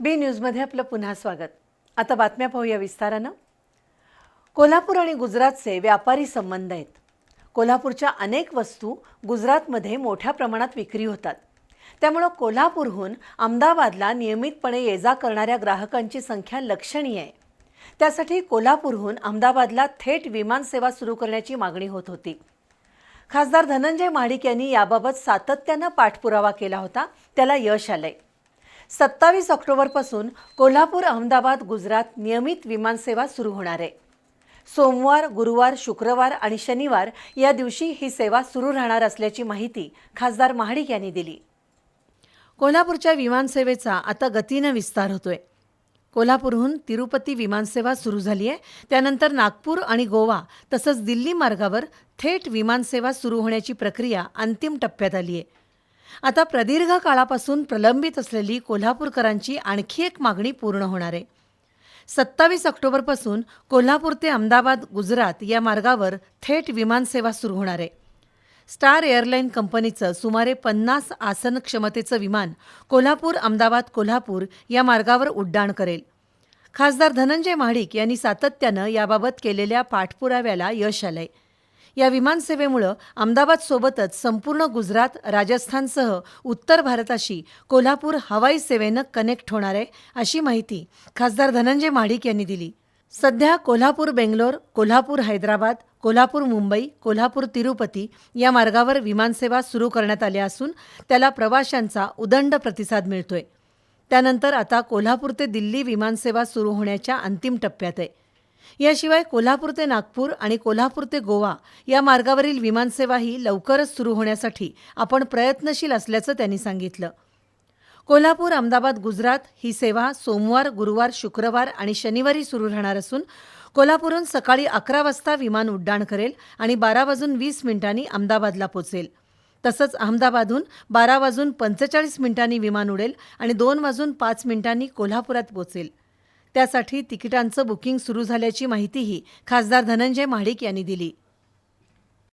बी न्यूजमध्ये आपलं पुन्हा स्वागत. आता बातम्या पाहूया विस्तारानं. कोल्हापूर आणि गुजरातचे व्यापारी संबंध आहेत. कोल्हापूरच्या अनेक वस्तू गुजरातमध्ये मोठ्या प्रमाणात विक्री होतात. त्यामुळं कोल्हापूरहून अहमदाबादला नियमितपणे ये जा करणाऱ्या ग्राहकांची संख्या लक्षणीय आहे. त्यासाठी कोल्हापूरहून अहमदाबादला थेट विमानसेवा सुरू करण्याची मागणी होत होती. खासदार धनंजय महाडिक यांनी याबाबत सातत्यानं पाठपुरावा केला होता. त्याला यश आलंय. सत्तावीस ऑक्टोबरपासून कोल्हापूर अहमदाबाद गुजरात नियमित विमानसेवा सुरू होणार आहे. सोमवार गुरुवार शुक्रवार आणि शनिवार या दिवशी ही सेवा सुरू राहणार असल्याची माहिती खासदार महाडिक यांनी दिली. कोल्हापूरच्या विमानसेवेचा आता गतीनं विस्तार होतोय. कोल्हापूरहून तिरुपती विमानसेवा सुरू झाली आहे त्यानंतर नागपूर आणि गोवा तसंच दिल्ली मार्गावर थेट विमानसेवा सुरू होण्याची प्रक्रिया अंतिम टप्प्यात आली आहे आता प्रदीर्घ काळापासून प्रलंबित असलेली कोल्हापूरकरांची आणखी एक मागणी पूर्ण होणार आहे. सत्तावीस ऑक्टोबरपासून कोल्हापूर ते अहमदाबाद गुजरात या मार्गावर थेट विमानसेवा सुरू होणार आहे. स्टार एअरलाईन कंपनीचं सुमारे पन्नास आसन क्षमतेचं विमान कोल्हापूर अहमदाबाद कोल्हापूर या मार्गावर उड्डाण करेल. खासदार धनंजय महाडिक यांनी सातत्यानं याबाबत केलेल्या पाठपुराव्याला यश आलंय. या विमानसेवेमुळं अहमदाबादसोबतच संपूर्ण गुजरात राजस्थानसह उत्तर भारताशी कोल्हापूर हवाई सेवेनं कनेक्ट होणार आहे अशी माहिती खासदार धनंजय महाडिक यांनी दिली. सध्या कोल्हापूर बेंगलोर कोल्हापूर हैदराबाद कोल्हापूर मुंबई कोल्हापूर तिरुपती या मार्गावर विमानसेवा सुरू करण्यात आल्या असून त्याला प्रवाशांचा उदंड प्रतिसाद मिळतोय. त्यानंतर आता कोल्हापूर ते दिल्ली विमानसेवा सुरू होण्याच्या अंतिम टप्प्यात आहे. याशिवाय कोल्हापूर ते नागपूर आणि कोल्हापूर ते गोवा या मार्गावरील विमानसेवाही लवकरच सुरू होण्यासाठी आपण प्रयत्नशील असल्याचं त्यांनी सांगितलं. कोल्हापूर अहमदाबाद गुजरात ही सेवा सोमवार गुरुवार शुक्रवार आणि शनिवारी सुरू राहणार असून कोल्हापूरहून सकाळी अकरा वाजता विमान उड्डाण करेल आणि बारा वाजून वीस मिनिटांनी अहमदाबादला पोचेल तसंच अहमदाबादहून बारा वाजून पंचेचाळीस मिनिटांनी विमान उडेल आणि दोन वाजून पाच मिनिटांनी कोल्हापुरात पोचेल त्यासाठी तिकिटांचं बुकिंग सुरू झाल्याची माहितीही खासदार धनंजय महाडिक यांनी दिली.